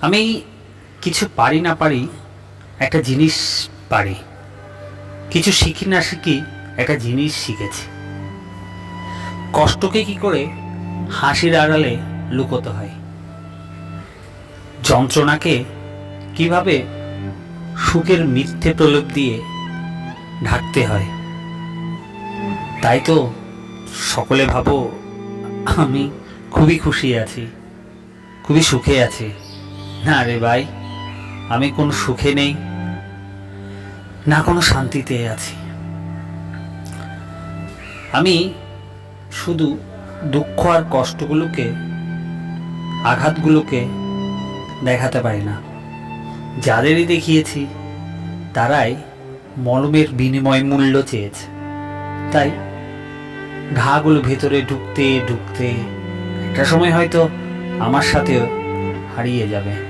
আমি কিছু পারি না পারি, একটা জিনিস পারি। কিছু শিখি না শিখি, একটা জিনিস শিখেছি। কষ্টকে কি করে হাসির আড়ালে লুকোতে হয়? যন্ত্রণাকে কীভাবে সুখের মিথ্যে প্রলোভ দিয়ে ঢাকতে হয়? তাই তো সকলে ভাবো, আমি খুবই খুশি আছি, খুবই সুখে আছি। না রে ভাই, আমি কোনো সুখে নেই, না কোনো শান্তিতে আছি। আমি শুধু দুঃখ আর কষ্টগুলোকে, আঘাতগুলোকে দেখাতে পারি না। যাদেরই দেখিয়েছি, তারাই মলমের বিনিময় মূল্য চেয়েছে। তাই ঘাগুলো ভেতরে ঢুকতে ঢুকতে একটা সময় হয়তো আমার সাথেও হারিয়ে যাবে।